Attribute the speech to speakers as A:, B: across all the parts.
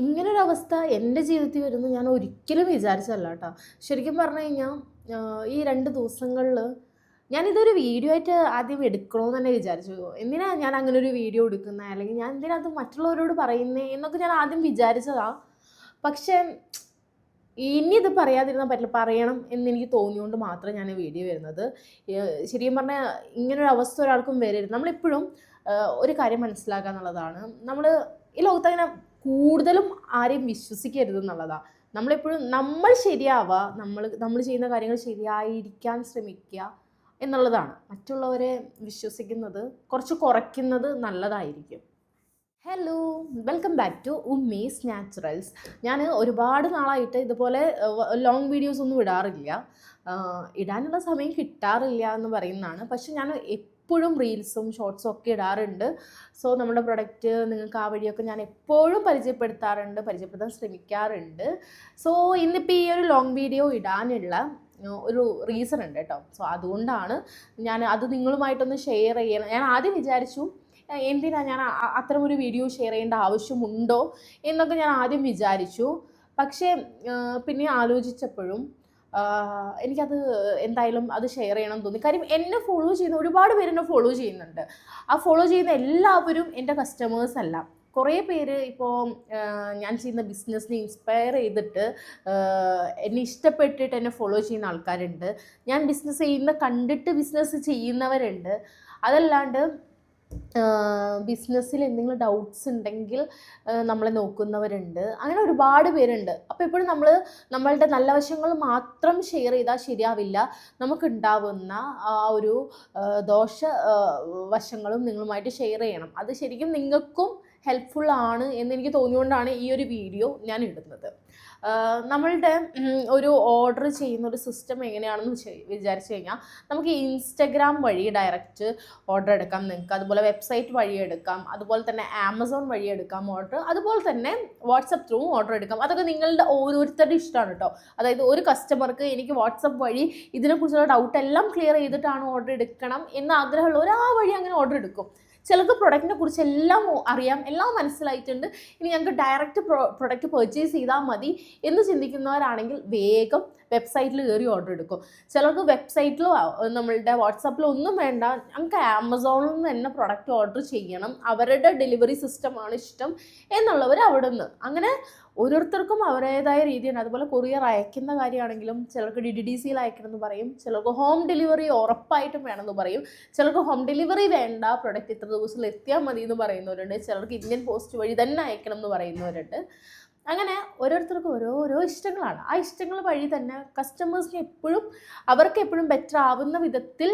A: ഇങ്ങനൊരവസ്ഥ എന്റെ ജീവിതത്തിൽ വരുന്ന ഞാൻ ഒരിക്കലും വിചാരിച്ചതല്ല കേട്ടോ. ശരിക്കും പറഞ്ഞു കഴിഞ്ഞാൽ ഈ രണ്ട് ദിവസങ്ങളിൽ ഞാനിതൊരു വീഡിയോ ആയിട്ട് ആദ്യം എടുക്കണമെന്ന് തന്നെ വിചാരിച്ചു. എന്തിനാണ് ഞാൻ അങ്ങനെ ഒരു വീഡിയോ എടുക്കുന്നത് അല്ലെങ്കിൽ ഞാൻ എന്തിനാ അത് മറ്റുള്ളവരോട് പറയുന്നത് എന്നൊക്കെ ഞാൻ ആദ്യം വിചാരിച്ചതാ. പക്ഷേ ഇനി ഇത് പറയാതിരുന്നാൽ പറ്റില്ല. പറയണം എന്നെനിക്ക് തോന്നിയുകൊണ്ട് മാത്രമേ മാത്രം ഞാൻ വീഡിയോ വരുന്നത്. ശരിക്കും പറഞ്ഞാൽ ഇങ്ങനൊരു അവസ്ഥ ഒരാൾക്കും വരരുത്. നമ്മളെപ്പോഴും ഒരു കാര്യം മനസ്സിലാക്കുക എന്നുള്ളതാണ് നമ്മൾ ഈ ലോകത്ത് അങ്ങനെ കൂടുതലും ആരെയും വിശ്വസിക്കരുത് എന്നുള്ളതാണ് നമ്മളെപ്പോഴും നമ്മൾ ശരിയാവുക നമ്മൾ നമ്മൾ ചെയ്യുന്ന കാര്യങ്ങൾ ശരിയായിരിക്കാൻ ശ്രമിക്കുക എന്നുള്ളതാണ്. മറ്റുള്ളവരെ വിശ്വസിക്കുന്നത് കുറച്ച് കുറയ്ക്കുന്നത് നല്ലതായിരിക്കും. Hello welcome back to Ummees naturals ഞാൻ ഒരുപാട് നാളായിട്ട് ഇതുപോലെ ലോങ് വീഡിയോസ് ഒന്നും ഇടാറില്ല. ഇടാനുള്ള സമയം കിട്ടാറില്ല എന്ന് പറയുന്നതാണ്. പക്ഷെ ഞാൻ എപ്പോഴും റീൽസും ഷോർട്സും ഒക്കെ ഇടാറുണ്ട്. സോ നമ്മുടെ പ്രൊഡക്റ്റ് നിങ്ങൾക്ക് ആ വഴിയൊക്കെ ഞാൻ എപ്പോഴും പരിചയപ്പെടുത്താറുണ്ട് പരിചയപ്പെടുത്താൻ ശ്രമിക്കാറുണ്ട്. സോ ഇന്നിപ്പോൾ ഈ ഒരു ലോങ് വീഡിയോ ഇടാനുള്ള ഒരു റീസൺ ഉണ്ട് കേട്ടോ. സോ അതുകൊണ്ടാണ് ഞാൻ അത് നിങ്ങളുമായിട്ടൊന്ന് ഷെയർ ചെയ്യണം ഞാൻ ആദ്യം വിചാരിച്ചു എന്തിനാ ഞാൻ അത്തരം ഒരു വീഡിയോ ഷെയർ ചെയ്യേണ്ട ആവശ്യമുണ്ടോ എന്നൊക്കെ ഞാൻ ആദ്യം വിചാരിച്ചു. പക്ഷേ പിന്നെ ആലോചിച്ചപ്പോഴും എനിക്കത് എന്തായാലും അത് ഷെയർ ചെയ്യണം തോന്നി. കാര്യം എന്നെ ഫോളോ ചെയ്യുന്ന ഒരുപാട് പേര് എന്നെ ഫോളോ ചെയ്യുന്നുണ്ട്. ആ ഫോളോ ചെയ്യുന്ന എല്ലാവരും എന്റെ കസ്റ്റമേഴ്സ് അല്ല. കുറേ പേര് ഇപ്പോൾ ഞാൻ ചെയ്യുന്ന ബിസിനസ്സിനെ ഇൻസ്പയർ ചെയ്തിട്ട് എന്നെ ഇഷ്ടപ്പെട്ടിട്ട് എന്നെ ഫോളോ ചെയ്യുന്ന ആൾക്കാരുണ്ട്. ഞാൻ ബിസിനസ് ചെയ്യുന്ന കണ്ടിട്ട് ബിസിനസ് ചെയ്യുന്നവരുണ്ട്. അതല്ലാണ്ട് ബിസിനസ്സിൽ എന്തെങ്കിലും ഡൗട്ട്സ് ഉണ്ടെങ്കിൽ നമ്മളെ നോക്കുന്നവരുണ്ട്. അങ്ങനെ ഒരുപാട് പേരുണ്ട്. അപ്പോൾ എപ്പോഴും നമ്മൾ നമ്മളുടെ നല്ല വശങ്ങൾ മാത്രം ഷെയർ ചെയ്താൽ ശരിയാവില്ല. നമുക്കുണ്ടാവുന്ന ആ ഒരു ദോഷ വശങ്ങളും നിങ്ങളുമായിട്ട് ഷെയർ ചെയ്യണം. അത് ശരിക്കും നിങ്ങൾക്കും ഹെൽപ്ഫുൾ ആണ് എന്ന് എനിക്ക് തോന്നിയുകൊണ്ടാണ് ഈ ഒരു വീഡിയോ ഞാൻ ഇടുന്നത്. നമ്മളുടെ ഒരു ഓർഡർ ചെയ്യുന്ന ഒരു സിസ്റ്റം എങ്ങനെയാണെന്ന് വിചാരിച്ചു കഴിഞ്ഞാൽ നമുക്ക് ഇൻസ്റ്റഗ്രാം വഴി ഡയറക്റ്റ് ഓർഡർ എടുക്കാം. നിങ്ങൾക്ക് അതുപോലെ വെബ്സൈറ്റ് വഴി എടുക്കാം. അതുപോലെ തന്നെ ആമസോൺ വഴി എടുക്കാം ഓർഡർ അതുപോലെ തന്നെ വാട്സപ്പ് ത്രൂ ഓർഡർ എടുക്കാം. അതൊക്കെ നിങ്ങളുടെ ഓരോരുത്തരുടെ ഇഷ്ടമാണ് കേട്ടോ അതായത് ഒരു കസ്റ്റമർക്ക് എനിക്ക് വാട്സപ്പ് വഴി ഇതിനെക്കുറിച്ചുള്ള ഡൗട്ട് എല്ലാം ക്ലിയർ ചെയ്തിട്ടാണ് ഓർഡർ എടുക്കണം എന്ന് ആഗ്രഹമുള്ളവർ ആ വഴി അങ്ങനെ ഓർഡർ എടുക്കും. ചിലർക്ക് പ്രൊഡക്റ്റിനെ കുറിച്ച് എല്ലാം അറിയാം എല്ലാം മനസ്സിലായിട്ടുണ്ട്. ഇനി ഞങ്ങൾക്ക് ഡയറക്റ്റ് പ്രൊ പ്രൊഡക്റ്റ് പർച്ചേസ് ചെയ്താൽ മതി എന്ന് ചിന്തിക്കുന്നവരാണെങ്കിൽ വേഗം വെബ്സൈറ്റിൽ കയറി ഓർഡർ എടുക്കും. ചിലർക്ക് വെബ്സൈറ്റിലോ നമ്മളുടെ വാട്സാപ്പിലോ ഒന്നും വേണ്ട. ഞങ്ങൾക്ക് ആമസോണിൽ നിന്ന് തന്നെ പ്രൊഡക്റ്റ് ഓർഡർ ചെയ്യണം. അവരുടെ ഡെലിവറി സിസ്റ്റമാണ് ഇഷ്ടം എന്നുള്ളവർ അവിടെ നിന്ന് അങ്ങനെ ഓരോരുത്തർക്കും അവരുടേതായ രീതിയാണ് അതുപോലെ കൊറിയർ അയക്കുന്ന കാര്യമാണെങ്കിലും ചിലർക്ക് ഡി ഡി ഡി സിയിൽ അയക്കണം എന്ന് പറയും. ചിലർക്ക് ഹോം ഡെലിവറി ഉറപ്പായിട്ടും വേണമെന്ന് പറയും. ചിലർക്ക് ഹോം ഡെലിവറി വേണ്ട പ്രൊഡക്റ്റ് ഇത്ര ദിവസത്തിൽ എത്തിയാൽ മതി എന്ന് പറയുന്നവരുണ്ട്. ചിലർക്ക് ഇന്ത്യൻ പോസ്റ്റ് വഴി തന്നെ അയക്കണം എന്ന് പറയുന്നവരുണ്ട്. അങ്ങനെ ഓരോരുത്തർക്കും ഓരോരോ ഇഷ്ടങ്ങളാണ്. ആ ഇഷ്ടങ്ങൾ വഴി തന്നെ കസ്റ്റമേഴ്സിന് എപ്പോഴും അവർക്ക് എപ്പോഴും ബെറ്റർ ആവുന്ന വിധത്തിൽ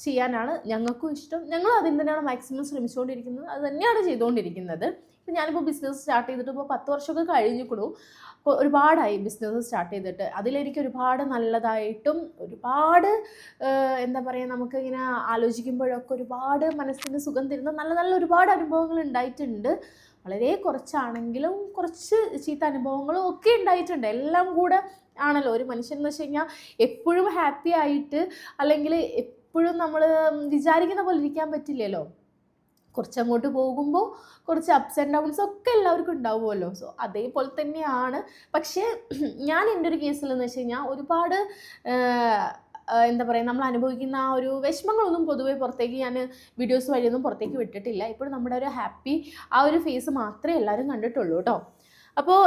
A: ചെയ്യാനാണ് ഞങ്ങൾക്കും ഇഷ്ടം. ഞങ്ങൾ അതിന് തന്നെയാണ് മാക്സിമം ശ്രമിച്ചുകൊണ്ടിരിക്കുന്നത്. അത് തന്നെയാണ് ചെയ്തുകൊണ്ടിരിക്കുന്നത്. ഇപ്പം ഞാനിപ്പോൾ ബിസിനസ് സ്റ്റാർട്ട് ചെയ്തിട്ട് ഇപ്പോൾ പത്ത് വർഷമൊക്കെ കഴിഞ്ഞിക്കണു. ഒരുപാടായി ബിസിനസ് സ്റ്റാർട്ട് ചെയ്തിട്ട്. അതിലെനിക്ക് ഒരുപാട് നല്ലതായിട്ടും ഒരുപാട് എന്താ പറയുക നമുക്ക് ഇങ്ങനെ ആലോചിക്കുമ്പോഴൊക്കെ ഒരുപാട് മനസ്സിന് സുഖം തരുന്ന നല്ല നല്ല ഒരുപാട് അനുഭവങ്ങൾ ഉണ്ടായിട്ടുണ്ട്. വളരെ കുറച്ചാണെങ്കിലും കുറച്ച് ചീത്ത അനുഭവങ്ങളും ഒക്കെ ഉണ്ടായിട്ടുണ്ട്. എല്ലാം കൂടെ ആണല്ലോ. ഒരു മനുഷ്യൻ എന്ന് വെച്ച് കഴിഞ്ഞാൽ എപ്പോഴും ഹാപ്പി ആയിട്ട് അല്ലെങ്കിൽ എപ്പോഴും നമ്മൾ വിചാരിക്കുന്ന പോലെ ഇരിക്കാൻ പറ്റില്ലല്ലോ. കുറച്ചങ്ങോട്ട് പോകുമ്പോൾ കുറച്ച് അപ്സ് ആൻഡ് ഡൗൺസ് ഒക്കെ എല്ലാവർക്കും ഉണ്ടാവുമല്ലോ. സോ അതേപോലെ തന്നെയാണ്. പക്ഷേ ഞാൻ എന്റെ ഒരു കേസിൽ എന്ന് വെച്ച് കഴിഞ്ഞാൽ ഒരുപാട് എന്താ പറയുക നമ്മൾ അനുഭവിക്കുന്ന ആ ഒരു വിഷമങ്ങളൊന്നും പൊതുവേ പുറത്തേക്ക് ഞാൻ വീഡിയോസ് വഴിയൊന്നും പുറത്തേക്ക് വിട്ടിട്ടില്ല. ഇപ്പോഴും നമ്മുടെ ഒരു ഹാപ്പി ആ ഒരു ഫേസ് മാത്രമേ എല്ലാവരും കണ്ടിട്ടുള്ളൂ കേട്ടോ അപ്പോൾ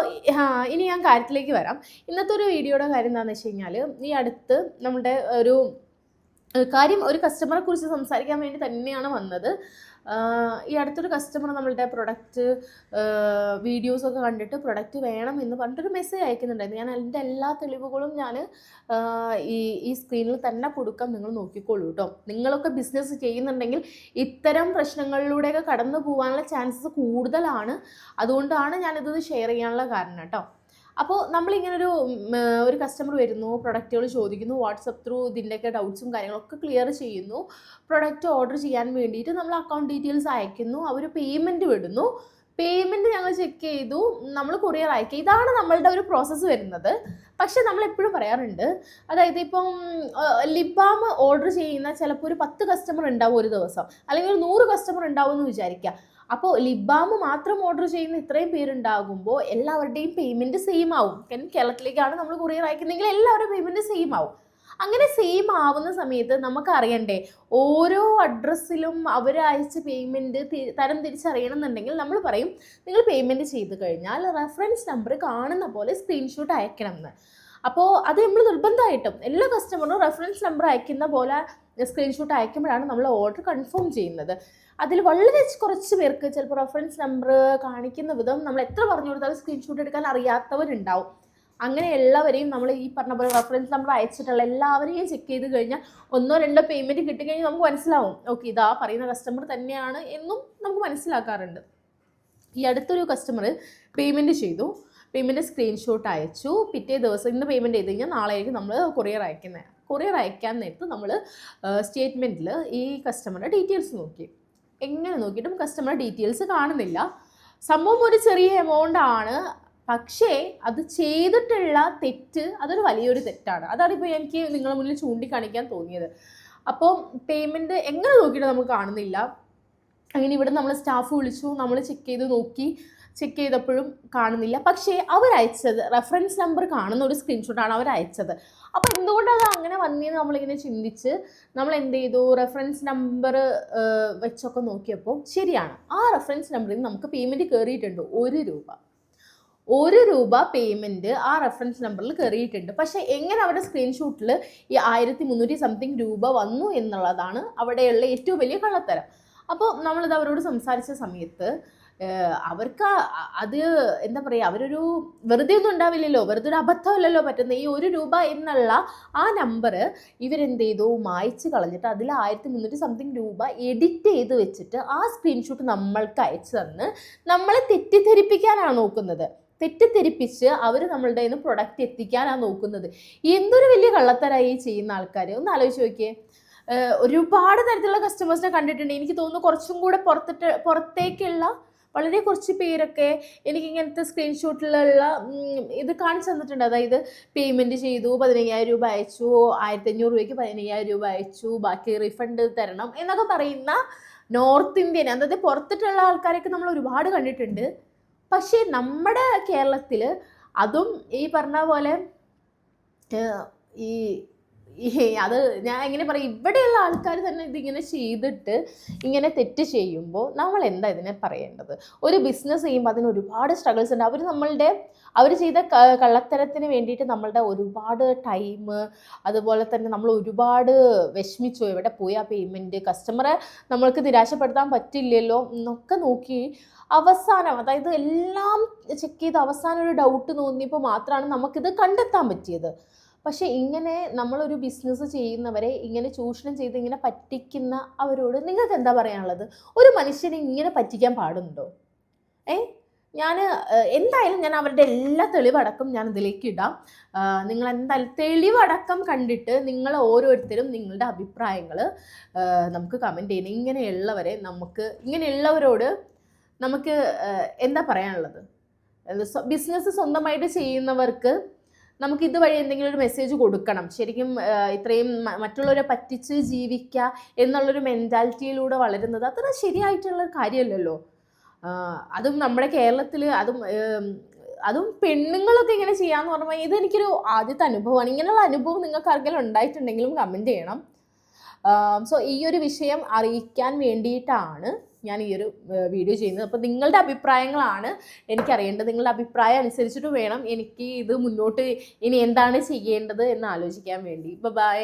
A: ഇനി ഞാൻ കാര്യത്തിലേക്ക് വരാം. ഇന്നത്തെ ഒരു വീഡിയോയുടെ കാര്യം എന്താണെന്ന് വെച്ച് കഴിഞ്ഞാൽ ഈ അടുത്ത് നമ്മുടെ ഒരു കാര്യം ഒരു കസ്റ്റമറെ കുറിച്ച് സംസാരിക്കാൻ വേണ്ടി തന്നെയാണ് വന്നത്. ഈ അടുത്തൊരു കസ്റ്റമർ നമ്മളുടെ പ്രൊഡക്റ്റ് വീഡിയോസൊക്കെ കണ്ടിട്ട് പ്രൊഡക്റ്റ് വേണം എന്ന് പറഞ്ഞിട്ടൊരു മെസ്സേജ് അയക്കുന്നുണ്ടായിരുന്നു. ഞാൻ അതിന്റെ എല്ലാ തെളിവുകളും ഞാൻ ഈ ഈ സ്ക്രീനിൽ തന്നെ കൊടുക്കാം. നിങ്ങൾ നോക്കിക്കോളൂ കേട്ടോ നിങ്ങളൊക്കെ ബിസിനസ് ചെയ്യുന്നുണ്ടെങ്കിൽ ഇത്തരം പ്രശ്നങ്ങളിലൂടെയൊക്കെ കടന്നു പോകാനുള്ള ചാൻസസ് കൂടുതലാണ്. അതുകൊണ്ടാണ് ഞാനിത് ഷെയർ ചെയ്യാനുള്ള കാരണം കേട്ടോ അപ്പോൾ നമ്മളിങ്ങനൊരു ഒരു കസ്റ്റമർ വരുന്നു പ്രൊഡക്റ്റുകൾ ചോദിക്കുന്നു വാട്സപ്പ് ത്രൂ ഇതിന്റെയൊക്കെ ഡൗട്ട്സും കാര്യങ്ങളൊക്കെ ക്ലിയർ ചെയ്യുന്നു. പ്രൊഡക്റ്റ് ഓർഡർ ചെയ്യാൻ വേണ്ടിയിട്ട് നമ്മൾ അക്കൗണ്ട് ഡീറ്റെയിൽസ് അയക്കുന്നു അവർ പേയ്മെന്റ് വിടുന്നു. പേയ്മെന്റ് ഞങ്ങൾ ചെക്ക് ചെയ്തു നമ്മൾ കൊറിയർ അയക്കുക. ഇതാണ് നമ്മളുടെ ഒരു പ്രോസസ്സ് വരുന്നത്. പക്ഷെ നമ്മൾ എപ്പോഴും പറയാറുണ്ട് അതായത് ഇപ്പം ലിബാം ഓർഡർ ചെയ്യുന്ന ചിലപ്പോൾ ഒരു പത്ത് കസ്റ്റമർ ഉണ്ടാവും ഒരു ദിവസം. അല്ലെങ്കിൽ ഒരു നൂറ് കസ്റ്റമർ ഉണ്ടാവും എന്ന് വിചാരിക്കുക. അപ്പോൾ ലിബാം മാത്രം ഓർഡർ ചെയ്യുന്ന ഇത്രയും പേരുണ്ടാകുമ്പോൾ എല്ലാവരുടെയും പേയ്മെന്റ് സെയിം ആവും. കാരണം കേരളത്തിലേക്കാണ് നമ്മൾ കൊറിയർ അയക്കുന്നതെങ്കിൽ എല്ലാവരുടെ പേയ്മെന്റ് സെയിം ആവും. അങ്ങനെ സെയിം ആവുന്ന സമയത്ത് നമുക്ക് അറിയണ്ടേ ഓരോ അഡ്രസ്സിലും അവർ അയച്ച പേയ്മെന്റ് തരം തിരിച്ചറിയണം എന്നുണ്ടെങ്കിൽ നമ്മൾ പറയും നിങ്ങൾ പേയ്മെന്റ് ചെയ്ത് കഴിഞ്ഞാൽ റെഫറൻസ് നമ്പർ കാണുന്ന പോലെ സ്ക്രീൻഷോട്ട് അയക്കണം എന്ന് അപ്പോൾ അത് നമ്മൾ നിർബന്ധമായിട്ടും എല്ലാ കസ്റ്റമറും റെഫറൻസ് നമ്പർ അയക്കുന്ന പോലെ സ്ക്രീൻഷോട്ട് അയക്കുമ്പോഴാണ് നമ്മൾ ഓർഡർ കൺഫേം ചെയ്യുന്നത്. അതിൽ വളരെ കുറച്ച് പേർക്ക് ചിലപ്പോൾ റെഫറൻസ് നമ്പർ കാണിക്കുന്ന വിധം നമ്മൾ എത്ര പറഞ്ഞു കൊടുത്താലും സ്ക്രീൻഷോട്ട് എടുക്കാൻ അറിയാത്തവരുണ്ടാവും. അങ്ങനെ എല്ലാവരെയും നമ്മൾ ഈ പറഞ്ഞ പോലെ റെഫറൻസ് നമ്പർ അയച്ചിട്ടുള്ള എല്ലാവരെയും ചെക്ക് ചെയ്ത് കഴിഞ്ഞാൽ ഒന്നോ രണ്ടോ പേയ്മെന്റ് കിട്ടിക്കഴിഞ്ഞാൽ നമുക്ക് മനസ്സിലാവും. ഓക്കെ ഇതാ പറയുന്ന കസ്റ്റമർ തന്നെയാണ് എന്നും നമുക്ക് മനസ്സിലാക്കാറുണ്ട്. ഈ അടുത്തൊരു കസ്റ്റമർ പേയ്മെന്റ് ചെയ്തു. പേയ്മെന്റ് സ്ക്രീൻഷോട്ട് അയച്ചു. പിറ്റേ ദിവസം ഇന്ന് പേയ്മെന്റ് ചെയ്ത് കഴിഞ്ഞാൽ നാളെയായിരിക്കും നമ്മൾ കൊറിയർ അയക്കുന്നത് കൊറിയർ അയക്കാൻ നേരത്ത് നമ്മൾ സ്റ്റേറ്റ്മെന്റിൽ ഈ കസ്റ്റമറുടെ ഡീറ്റെയിൽസ് നോക്കി. എങ്ങനെ നോക്കിയിട്ടും കസ്റ്റമറുടെ ഡീറ്റെയിൽസ് കാണുന്നില്ല. സംഭവം ഒരു ചെറിയ എമൗണ്ട് ആണ്. പക്ഷേ അത് ചെയ്തിട്ടുള്ള തെറ്റ് അതൊരു വലിയൊരു തെറ്റാണ്. അതാണ് ഇപ്പോൾ എനിക്ക് നിങ്ങളുടെ മുന്നിൽ ചൂണ്ടിക്കാണിക്കാൻ തോന്നിയത്. അപ്പോൾ പേയ്മെന്റ് എങ്ങനെ നോക്കിയിട്ട് നമുക്ക് കാണുന്നില്ല. അങ്ങനെ ഇവിടെ നമ്മൾ സ്റ്റാഫ് വിളിച്ചു. നമ്മൾ ചെക്ക് ചെയ്ത് നോക്കി. ചെക്ക് ചെയ്തപ്പോഴും കാണുന്നില്ല. പക്ഷേ അവരയച്ചത് റെഫറൻസ് നമ്പർ കാണുന്ന ഒരു സ്ക്രീൻഷോട്ടാണ് അവർ അയച്ചത് അപ്പോൾ എന്തുകൊണ്ടത് അങ്ങനെ വന്നതെന്ന് നമ്മളിങ്ങനെ ചിന്തിച്ച് നമ്മൾ എന്ത് ചെയ്തു റെഫറൻസ് നമ്പർ വെച്ചൊക്കെ നോക്കിയപ്പോൾ ശരിയാണ്. ആ റെഫറൻസ് നമ്പറിൽ നിന്ന് നമുക്ക് പേയ്മെന്റ് കയറിയിട്ടുണ്ട് ഒരു രൂപ. ഒരു രൂപ പേയ്മെന്റ് ആ റെഫറൻസ് നമ്പറിൽ കയറിയിട്ടുണ്ട് പക്ഷേ എങ്ങനെ അവരുടെ സ്ക്രീൻഷോട്ടിൽ ഈ ആയിരത്തി മുന്നൂറ്റി സംതിങ് രൂപ വന്നു എന്നുള്ളതാണ് അവിടെയുള്ള ഏറ്റവും വലിയ കള്ളത്തരം. അപ്പോൾ നമ്മളിത് അവരോട് സംസാരിച്ച സമയത്ത് അവർക്ക് അത് എന്താ പറയുക അവരൊരു വെറുതെ ഒന്നും ഉണ്ടാവില്ലല്ലോ വെറുതെ ഒരു അബദ്ധമല്ലല്ലോ പറ്റുന്നത്. ഈ ഒരു രൂപ എന്നുള്ള ആ നമ്പർ ഇവരെന്ത് ചെയ്തു മായ്ച്ച് കളഞ്ഞിട്ട് അതിൽ ആയിരത്തി മുന്നൂറ്റി സംതിങ് രൂപ എഡിറ്റ് ചെയ്ത് വെച്ചിട്ട് ആ സ്ക്രീൻഷോട്ട് നമ്മൾക്ക് അയച്ചു തന്ന് നമ്മളെ തെറ്റിദ്ധരിപ്പിക്കാനാണ് നോക്കുന്നത്. തെറ്റിദ്ധരിപ്പിച്ച് അവർ നമ്മളുടെ കയ്യിൽ നിന്ന് പ്രൊഡക്റ്റ് എത്തിക്കാനാണ് നോക്കുന്നത്. എന്തൊരു വലിയ കള്ളത്തരായി ചെയ്യുന്ന ആൾക്കാർ ഒന്ന് ആലോചിച്ച് നോക്കിയേ. ഒരുപാട് തരത്തിലുള്ള കസ്റ്റമേഴ്സിനെ കണ്ടിട്ടുണ്ട്. എനിക്ക് തോന്നുന്നു കുറച്ചും കൂടെ പുറത്തിട്ട് പുറത്തേക്കുള്ള വളരെ കുറച്ച് പേരൊക്കെ എനിക്ക് ഇങ്ങനത്തെ സ്ക്രീൻഷോട്ടിലുള്ള ഇത് കാണിച്ചു തന്നിട്ടുണ്ട്. അതായത് പേയ്മെന്റ് ചെയ്തു പതിനയ്യായിരം രൂപ അയച്ചു ആയിരത്തി അഞ്ഞൂറ് രൂപയ്ക്ക് പതിനയ്യായിരം രൂപ അയച്ചു ബാക്കി റീഫണ്ട് തരണം എന്നൊക്കെ പറയുന്ന നോർത്ത് ഇന്ത്യൻ അതായത് പുറത്തിട്ടുള്ള ആൾക്കാരെയൊക്കെ നമ്മൾ ഒരുപാട് കണ്ടിട്ടുണ്ട്. പക്ഷേ നമ്മുടെ കേരളത്തിൽ അതും ഈ പറഞ്ഞ പോലെ ഈ അത് ഞാൻ എങ്ങനെ പറയും ഇവിടെയുള്ള ആൾക്കാർ തന്നെ ഇതിങ്ങനെ ചെയ്തിട്ട് ഇങ്ങനെ തെറ്റ് ചെയ്യുമ്പോൾ നമ്മൾ എന്താ ഇതിനെ പറയേണ്ടത്? ഒരു ബിസിനസ് ചെയ്യുമ്പോൾ അതിന് ഒരുപാട് സ്ട്രഗിൾസ് ഉണ്ട്. അവർ നമ്മളുടെ അവർ ചെയ്ത കള്ളത്തരത്തിന് വേണ്ടിയിട്ട് നമ്മളുടെ ഒരുപാട് ടൈം അതുപോലെ തന്നെ നമ്മൾ ഒരുപാട് വിഷമിച്ചു. എവിടെ പോയി ആ പേയ്മെന്റ് കസ്റ്റമറെ നമ്മൾക്ക് നിരാശപ്പെടുത്താൻ പറ്റില്ലല്ലോ എന്നൊക്കെ നോക്കി അവസാനം അതായത് എല്ലാം ചെക്ക് ചെയ്ത് അവസാനം ഒരു ഡൗട്ട് തോന്നിയപ്പോൾ മാത്രമാണ് നമുക്കിത് കണ്ടെത്താൻ പറ്റിയത്. പക്ഷേ ഇങ്ങനെ നമ്മളൊരു ബിസിനസ് ചെയ്യുന്നവരെ ഇങ്ങനെ ചൂഷണം ചെയ്ത് ഇങ്ങനെ പറ്റിക്കുന്ന അവരോട് നിങ്ങൾക്ക് എന്താ പറയാനുള്ളത്? ഒരു മനുഷ്യനെ ഇങ്ങനെ പറ്റിക്കാൻ പാടുന്നുണ്ടോ ഏ? ഞാൻ എന്തായാലും ഞാൻ അവരുടെ എല്ലാ തെളിവടക്കം ഞാൻ ഇതിലേക്ക് ഇടാം. നിങ്ങൾ എന്തായാലും തെളിവടക്കം കണ്ടിട്ട് നിങ്ങൾ ഓരോരുത്തരും നിങ്ങളുടെ അഭിപ്രായങ്ങൾ നമുക്ക് കമന്റ് ചെയ്യണം ഇങ്ങനെയുള്ളവരെ നമുക്ക് ഇങ്ങനെയുള്ളവരോട് നമുക്ക് എന്താ പറയാനുള്ളത്? ബിസിനസ് സ്വന്തമായിട്ട് ചെയ്യുന്നവർക്ക് നമുക്ക് ഇതുവഴി എന്തെങ്കിലും ഒരു മെസ്സേജ് കൊടുക്കണം. ശരിക്കും ഇത്രയും മറ്റുള്ളവരെ പറ്റിച്ച് ജീവിക്കുക എന്നുള്ളൊരു മെന്റാലിറ്റിയിലൂടെ വളരുന്നത് അത്ര ശരിയായിട്ടുള്ള കാര്യമല്ലല്ലോ. അതും നമ്മുടെ കേരളത്തിൽ അതും അതും പെണ്ണുങ്ങളൊക്കെ ഇങ്ങനെ ചെയ്യാന്ന് പറഞ്ഞാൽ ഇതെനിക്കൊരു ആദ്യത്തെ അനുഭവമാണ്. ഇങ്ങനെയുള്ള അനുഭവം നിങ്ങൾക്ക് ആർക്കെങ്കിലും ഉണ്ടായിട്ടുണ്ടെങ്കിലും കമന്റ് ചെയ്യണം. സോ ഈ ഒരു വിഷയം അറിയിക്കാൻ വേണ്ടിയിട്ടാണ് ഞാൻ ഈ ഒരു വീഡിയോ ചെയ്യുന്നത്. അപ്പോൾ നിങ്ങളുടെ അഭിപ്രായങ്ങളാണ് എനിക്കറിയേണ്ടത്. നിങ്ങളുടെ അഭിപ്രായം അനുസരിച്ചിട്ട് വേണം എനിക്ക് ഇത് മുന്നോട്ട് ഇനി എന്താണ് ചെയ്യേണ്ടത് എന്ന് ആലോചിക്കാൻ വേണ്ടി. ബൈ